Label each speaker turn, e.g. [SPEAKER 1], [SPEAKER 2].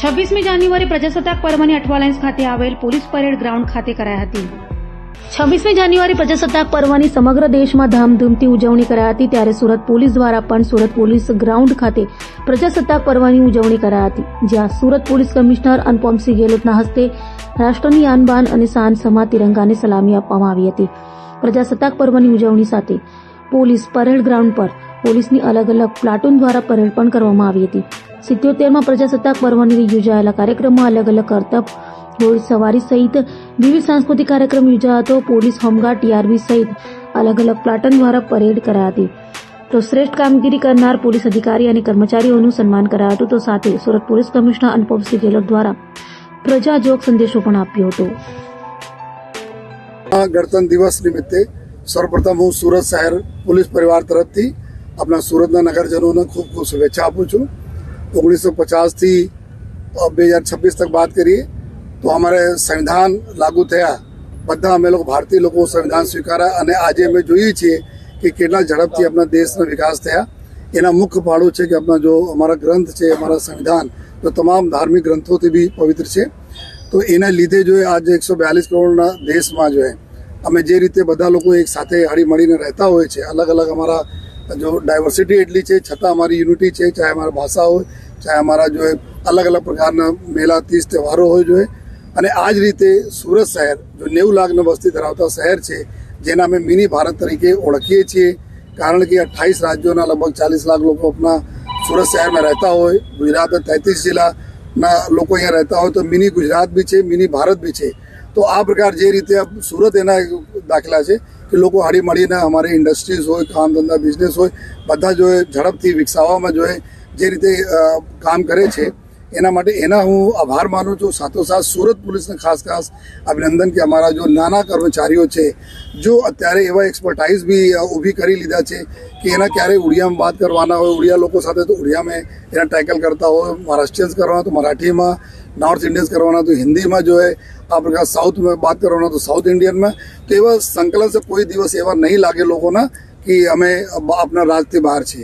[SPEAKER 1] છવ્વીસમી જાન્યુઆરી પ્રજાસત્તાક પર્વની અઠવાલાઇન્સ ખાતે આવેલ પોલીસ પરેડ ગ્રાઉન્ડ ખાતે કરાઈ હતી છવ્વીસમી જાન્યુઆરી પ્રજાસત્તાક પર્વની સમગ્ર દેશમાં ધામધૂમથી ઉજવણી કરાઈ હતી ત્યારે સુરત પોલીસ દ્વારા પણ સુરત પોલીસ ગ્રાઉન્ડ ખાતે પ્રજાસત્તાક પર્વની ઉજવણી કરાઈ હતી જ્યાં સુરત પોલીસ કમિશનર અનુપમસિંહ ગેહલોતના હસ્તે રાષ્ટ્રની આનબાન અને શાન સમા તિરંગાને સલામી આપવામાં આવી હતી પ્રજાસત્તાક પર્વની ઉજવણી સાથે પોલીસ પરેડ ગ્રાઉન્ડ પર પોલીસની અલગ અલગ પ્લાટૂન દ્વારા પરેડ પણ કરવામાં આવી હતી સિત્યોતેરમાં પ્રજાસત્તાક પર્વની યોજાયેલા કાર્યક્રમમાં અલગ અલગ કરતબ વર્ષ સવારી સહિત બિવિધ સંસ્કૃતિ કાર્યક્રમ યોજાતો પોલીસ હોમગાર્ડ ટીઆરબી સહિત અલગ અલગ પ્લેટન દ્વારા પરેડ કરાતી તો શ્રેષ્ઠ કામગીરી કરનાર પોલીસ અધિકારી અને કર્મચારીઓનું સન્માન કરાતો તો સાથે સુરત પોલીસ કમિશનર અનપોવસીજીલો દ્વારા પ્રજા જોક સંદેશો પણ આપ્યો હતો
[SPEAKER 2] આ ગર્તન દિવસ નિમિત્તે સૌપ્રથમ હું સુરત શહેર પોલીસ પરિવાર તરફથી આપના સુરતના નગરજનોને ખૂબ ખૂબ શુભેચ્છાઓ આપું છું 1950 થી 2026 તક વાત કરીએ તો અમારે સંવિધાન લાગુ થયા બધા અમે લોકો ભારતીય લોકો સંવિધાન સ્વીકાર્યા અને આજે અમે જોઈએ છીએ કે કેટલા ઝડપથી આપણા દેશનો વિકાસ થયા એના મુખ્ય પાડો છે કે આપણા જો અમારા ગ્રંથ છે અમારા સંવિધાન તો તમામ ધાર્મિક ગ્રંથોથી બી પવિત્ર છે તો એના લીધે જો આજે એકસો બ્યાલીસ કરોડના દેશમાં જો અમે જે રીતે બધા લોકો એક સાથે મળીને રહેતા હોય છે અલગ અલગ અમારા જો ડાયવર્સિટી એટલી છે છતાં અમારી યુનિટી છે ચાહે અમારા ભાષા હોય ચાહે અમારા જો અલગ અલગ પ્રકારના મેલા તીજ તહેવારો હોય જોઈએ અને આજ રીતે સુરત શહેર જો 90 લાખની વસ્તી ધરાવતો શહેર છે જેના મે મિની ભારત તરીકે ઓળખીએ છે કારણ કે 28 રાજ્યોના લગભગ 40 લાખ લોકો apna સુરત શહેર માં રહેતા હોય ગુજરાતના 33 જિલ્લાના લોકો અહીં રહેતા હોય તો મિની ગુજરાત બી છે મિની ભારત બી છે તો આ પ્રકાર જે રીતે સુરત એના દાખલા છે કે લોકો આડી મડીને અમારે ઇન્ડસ્ટ્રીઝ હોય કામ ધંધા બિઝનેસ હોય બધું જોય ઝડપથી વિકસાવામાં જોય જે રીતે કામ કરે છે એના માટે એના હું आभार માનું છું સાતો સાત સુરત પોલીસને ખાસ ખાસ અભિનંદન કે અમારું જો નાના કર્મચારીઓ છે જો અત્યારે એવા એક્સપર્ટાઈઝ ભી ઉભી કરી લીધા છે કે એના ક્યારે ઉરિયામાં વાત ਕਰવાના હોય ઉરિયા લોકો સાથે તો ઉરિયામાં એના ટાઈકલ કરતા હોય મહારાષ્ટ્રસ કરવા તો મરાઠીમાં નોર્થ ઈન્ડિયાસ કરવા તો હિન્દીમાં જોય આપ બકા સાઉથમાં વાત કરવાના તો સાઉથ ઈન્ડિયનમાં તેવા સંકલન સ કોઈ દિવસ એવા નહીં લાગે લોકોના કે અમે આપના રાજ્યથી બહાર છે